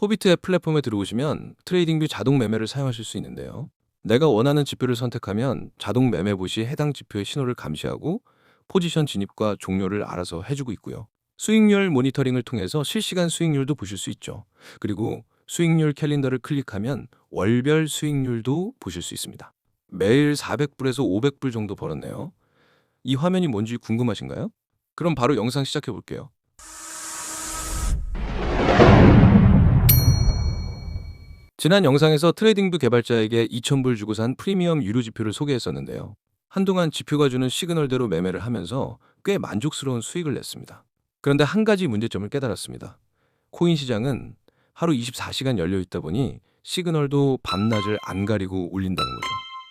포비트 앱 플랫폼에 들어오시면 트레이딩뷰 자동 매매를 사용하실 수 있는데요. 내가 원하는 지표를 선택하면 자동 매매 봇이 해당 지표의 신호를 감시하고 포지션 진입과 종료를 알아서 해주고 있고요. 수익률 모니터링을 통해서 실시간 수익률도 보실 수 있죠. 그리고 수익률 캘린더를 클릭하면 월별 수익률도 보실 수 있습니다. 매일 400불에서 500불 정도 벌었네요. 이 화면이 뭔지 궁금하신가요? 그럼 바로 영상 시작해 볼게요. 지난 영상에서 트레이딩뷰 개발자에게 2,000불 주고 산 프리미엄 유료 지표를 소개했었는데요. 한동안 지표가 주는 시그널대로 매매를 하면서 꽤 만족스러운 수익을 냈습니다. 그런데 한 가지 문제점을 깨달았습니다. 코인 시장은 하루 24시간 열려 있다 보니 시그널도 밤낮을 안 가리고 울린다는 거죠.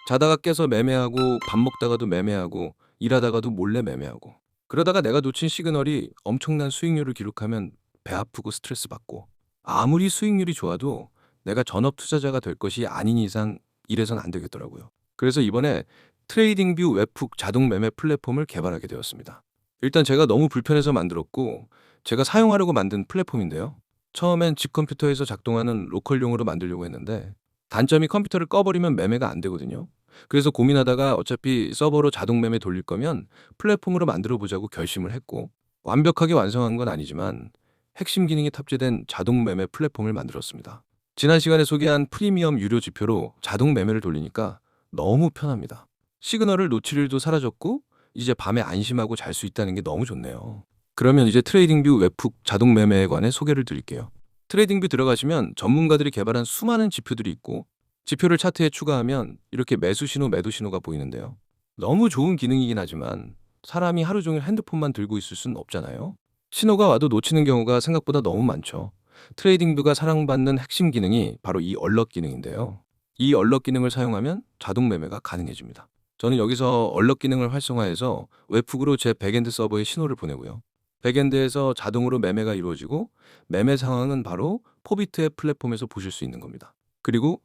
자다가 깨서 매매하고 밥 먹다가도 매매하고 일하다가도 몰래 매매하고 그러다가 내가 놓친 시그널이 엄청난 수익률을 기록하면 배 아프고 스트레스 받고 아무리 수익률이 좋아도 내가 전업 투자자가 될 것이 아닌 이상 이래선 안 되겠더라고요. 그래서 이번에 트레이딩뷰 웹훅 자동 매매 플랫폼을 개발하게 되었습니다. 일단 제가 너무 불편해서 만들었고 제가 사용하려고 만든 플랫폼인데요. 처음엔 집 컴퓨터에서 작동하는 로컬용으로 만들려고 했는데 단점이 컴퓨터를 꺼버리면 매매가 안 되거든요. 그래서 고민하다가 어차피 서버로 자동 매매 돌릴 거면 플랫폼으로 만들어 보자고 결심을 했고 완벽하게 완성한 건 아니지만 핵심 기능이 탑재된 자동 매매 플랫폼을 만들었습니다. 지난 시간에 소개한 프리미엄 유료 지표로 자동 매매를 돌리니까 너무 편합니다. 시그널을 놓칠 일도 사라졌고 이제 밤에 안심하고 잘 수 있다는 게 너무 좋네요. 그러면 이제 트레이딩뷰 웹훅 자동 매매에 관해 소개를 드릴게요. 트레이딩뷰 들어가시면 전문가들이 개발한 수많은 지표들이 있고 지표를 차트에 추가하면 이렇게 매수 신호, 매도 신호가 보이는데요. 너무 좋은 기능이긴 하지만 사람이 하루 종일 핸드폰만 들고 있을 수는 없잖아요. 신호가 와도 놓치는 경우가 생각보다 너무 많죠. 트레이딩뷰가 사랑받는 핵심 기능이 바로 이 얼럿 기능인데요. 이 얼럿 기능을 사용하면 자동 매매가 가능해집니다. 저는 여기서 얼럿 기능을 활성화해서 웹훅으로 제 백엔드 서버에 신호를 보내고요. 백엔드에서 자동으로 매매가 이루어지고 매매 상황은 바로 포비트의 플랫폼에서 보실 수 있는 겁니다. 그리고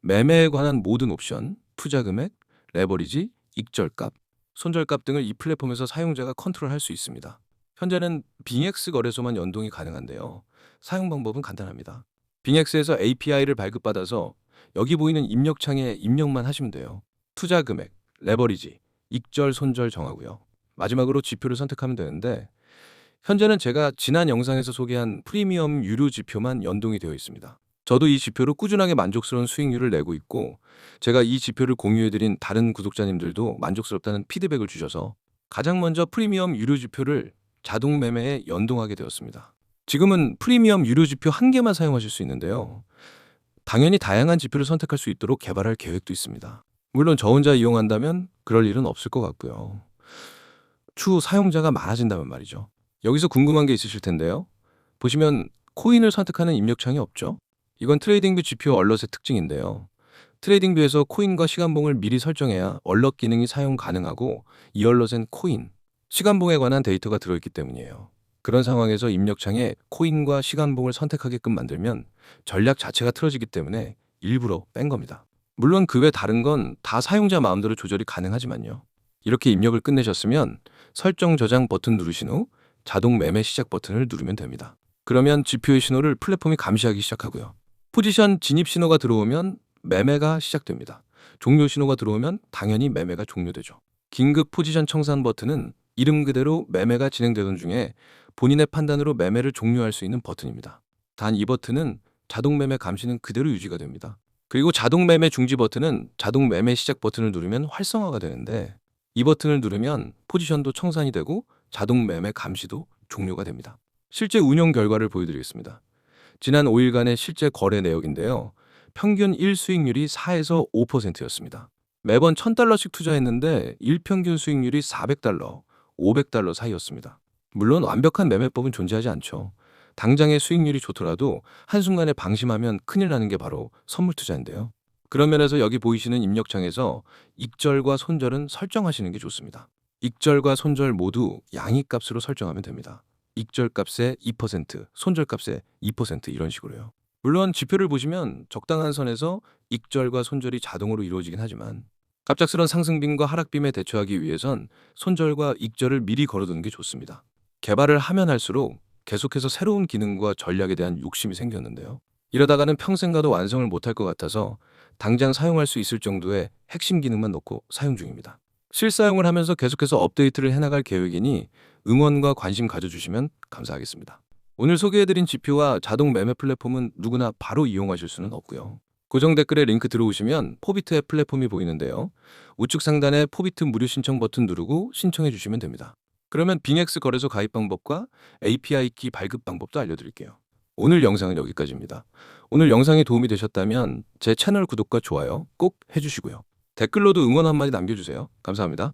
매매에 관한 모든 옵션, 투자 금액, 레버리지, 익절값, 손절값 등을 이 플랫폼에서 사용자가 컨트롤할 수 있습니다. 현재는 빙엑스 거래소만 연동이 가능한데요. 사용 방법은 간단합니다. 빙엑스에서 API를 발급받아서 여기 보이는 입력창에 입력만 하시면 돼요. 투자 금액, 레버리지, 익절, 손절 정하고요. 마지막으로 지표를 선택하면 되는데 현재는 제가 지난 영상에서 소개한 프리미엄 유료 지표만 연동이 되어 있습니다. 저도 이 지표로 꾸준하게 만족스러운 수익률을 내고 있고 제가 이 지표를 공유해드린 다른 구독자님들도 만족스럽다는 피드백을 주셔서 가장 먼저 프리미엄 유료 지표를 자동 매매에 연동하게 되었습니다. 지금은 프리미엄 유료 지표 한 개만 사용하실 수 있는데요. 당연히 다양한 지표를 선택할 수 있도록 개발할 계획도 있습니다. 물론 저 혼자 이용한다면 그럴 일은 없을 것 같고요. 추후 사용자가 많아진다면 말이죠. 여기서 궁금한 게 있으실 텐데요. 보시면 코인을 선택하는 입력창이 없죠. 이건 트레이딩뷰 지표 얼럿의 특징인데요. 트레이딩뷰에서 코인과 시간봉을 미리 설정해야 얼럿 기능이 사용 가능하고 이 얼럿엔 코인, 시간봉에 관한 데이터가 들어있기 때문이에요. 그런 상황에서 입력창에 코인과 시간봉을 선택하게끔 만들면 전략 자체가 틀어지기 때문에 일부러 뺀 겁니다. 물론 그 외 다른 건 다 사용자 마음대로 조절이 가능하지만요. 이렇게 입력을 끝내셨으면 설정 저장 버튼 누르신 후 자동 매매 시작 버튼을 누르면 됩니다. 그러면 지표의 신호를 플랫폼이 감시하기 시작하고요. 포지션 진입 신호가 들어오면 매매가 시작됩니다. 종료 신호가 들어오면 당연히 매매가 종료되죠. 긴급 포지션 청산 버튼은 이름 그대로 매매가 진행되던 중에 본인의 판단으로 매매를 종료할 수 있는 버튼입니다. 단 이 버튼은 자동 매매 감시는 그대로 유지가 됩니다. 그리고 자동 매매 중지 버튼은 자동 매매 시작 버튼을 누르면 활성화가 되는데 이 버튼을 누르면 포지션도 청산이 되고 자동 매매 감시도 종료가 됩니다. 실제 운영 결과를 보여드리겠습니다. 지난 5일간의 실제 거래 내역인데요. 평균 1 수익률이 4에서 5%였습니다. 매번 1000달러씩 투자했는데 일평균 수익률이 400달러, 500달러 사이였습니다. 물론 완벽한 매매법은 존재하지 않죠. 당장의 수익률이 좋더라도 한순간에 방심하면 큰일 나는 게 바로 선물 투자인데요. 그런 면에서 여기 보이시는 입력창에서 익절과 손절은 설정하시는 게 좋습니다. 익절과 손절 모두 양익값으로 설정하면 됩니다. 익절 값에 2%, 손절 값에 2% 이런 식으로요. 물론 지표를 보시면 적당한 선에서 익절과 손절이 자동으로 이루어지긴 하지만 갑작스런 상승빔과 하락빔에 대처하기 위해선 손절과 익절을 미리 걸어두는 게 좋습니다. 개발을 하면 할수록 계속해서 새로운 기능과 전략에 대한 욕심이 생겼는데요. 이러다가는 평생 가도 완성을 못할 것 같아서 당장 사용할 수 있을 정도의 핵심 기능만 넣고 사용 중입니다. 실사용을 하면서 계속해서 업데이트를 해나갈 계획이니 응원과 관심 가져주시면 감사하겠습니다. 오늘 소개해드린 지표와 자동 매매 플랫폼은 누구나 바로 이용하실 수는 없고요. 고정 댓글에 링크 들어오시면 포비트 앱 플랫폼이 보이는데요. 우측 상단에 포비트 무료 신청 버튼 누르고 신청해 주시면 됩니다. 그러면 빙엑스 거래소 가입 방법과 API 키 발급 방법도 알려드릴게요. 오늘 영상은 여기까지입니다. 오늘 영상이 도움이 되셨다면 제 채널 구독과 좋아요 꼭 해주시고요. 댓글로도 응원 한마디 남겨주세요. 감사합니다.